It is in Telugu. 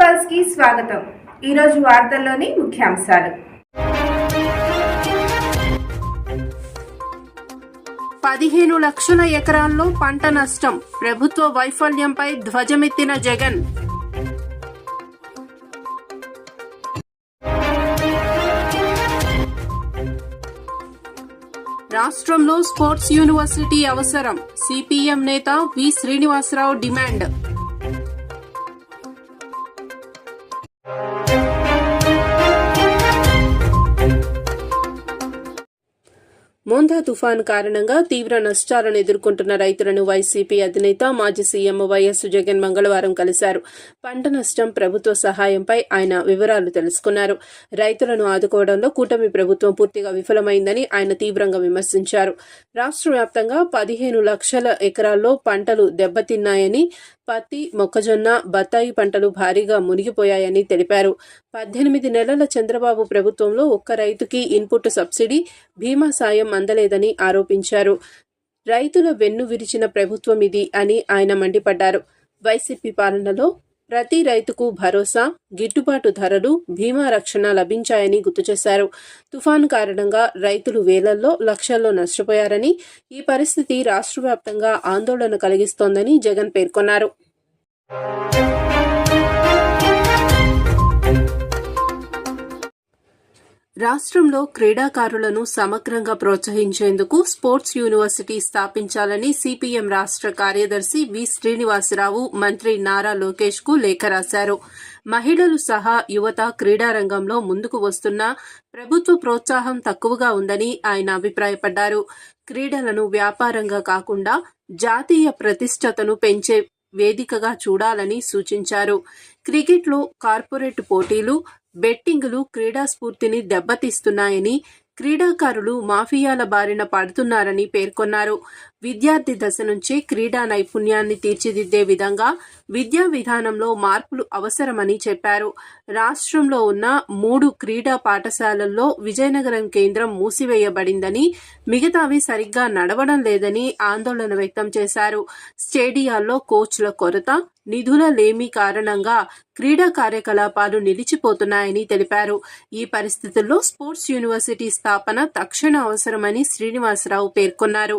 పల్స్కి స్వాగతం. ఈరోజు వార్తల్లోని ముఖ్యాంశాలు. పదిహేను లక్షల ఎకరాల్లో పంట నష్టం. ప్రభుత్వ వైఫల్యంపై ధ్వజమెత్తిన జగన్. రాష్ట్రంలో స్పోర్ట్స్ యూనివర్సిటీ అవసరం. సిపిఎం నేత వి శ్రీనివాసరావు డిమాండ్. మోందా తుఫాను కారణంగా తీవ్ర నష్టాలను ఎదుర్కొంటున్న రైతులను వైసీపీ అధినేత మాజీ సీఎం వైఎస్ జగన్ మంగళవారం కలిశారు. పంట నష్టం ప్రభుత్వ సహాయంపై ఆయన వివరాలు తెలుసుకున్నారు. రైతులను ఆదుకోవడంలో కూటమి ప్రభుత్వం పూర్తిగా విఫలమైందని ఆయన తీవ్రంగా విమర్శించారు. రాష్ట్ర వ్యాప్తంగా పదిహేను లక్షల ఎకరాల్లో పంటలు దెబ్బతిన్నాయని పత్తి మొక్కజొన్న బత్తాయి పంటలు భారీగా మునిగిపోయాయని తెలిపారు. పద్దెనిమిది నెలల చంద్రబాబు ప్రభుత్వంలో ఒక్క రైతుకి ఇన్పుట్ సబ్సిడీ బీమా సాయం అందలేదని ఆరోపించారు. రైతుల వెన్ను విరిచిన ప్రభుత్వం ఇది అని ఆయన మండిపడ్డారు. వైసీపీ పాలనలో ప్రతి రైతుకు భరోసా గిట్టుబాటు ధరలు బీమా రక్షణ లభించాయని గుర్తు చేశారు. తుఫాను కారణంగా రైతులు వేలల్లో లక్షల్లో నష్టపోయారని ఈ పరిస్థితి రాష్ట్ర వ్యాప్తంగా ఆందోళన కలిగిస్తోందని జగన్ పేర్కొన్నారు. రాష్ట్రంలో క్రీడాకారులను సమగ్రంగా ప్రోత్సహించేందుకు స్పోర్ట్స్ యూనివర్సిటీ స్థాపించాలని సిపిఎం రాష్ట్ర కార్యదర్శి వి శ్రీనివాసరావు మంత్రి నారా లోకేష్కు లేఖ రాశారు. మహిళలు సహా యువత క్రీడారంగంలో ముందుకు వస్తున్నా ప్రభుత్వ ప్రోత్సాహం తక్కువగా ఉందని ఆయన అభిప్రాయపడ్డారు. క్రీడలను వ్యాపారంగా కాకుండా జాతీయ ప్రతిష్టతను పెంచే వేదికగా చూడాలని సూచించారు. క్రికెట్లో కార్పొరేట్ పోటీలు బెట్టింగులు క్రీడా స్ఫూర్తిని దెబ్బతీస్తున్నాయని క్రీడాకారులు మాఫియాల బారిన పడుతున్నారని పేర్కొన్నారు. విద్యార్థి దశ నుంచే క్రీడా నైపుణ్యాన్ని తీర్చిదిద్దే విధంగా విద్యా విధానంలో మార్పులు అవసరమని చెప్పారు. రాష్ట్రంలో ఉన్న మూడు క్రీడా పాఠశాలల్లో విజయనగరం కేంద్రం మూసివేయబడిందని మిగతావి సరిగ్గా నడవడం లేదని ఆందోళన వ్యక్తం చేశారు. స్టేడియాల్లో కోచ్ల కొరత నిధుల లేమి కారణంగా క్రీడా కార్యకలాపాలు నిలిచిపోతున్నాయని తెలిపారు. ఈ పరిస్థితుల్లో స్పోర్ట్స్ యూనివర్సిటీ స్థాపన తక్షణ అవసరమని శ్రీనివాసరావు పేర్కొన్నారు.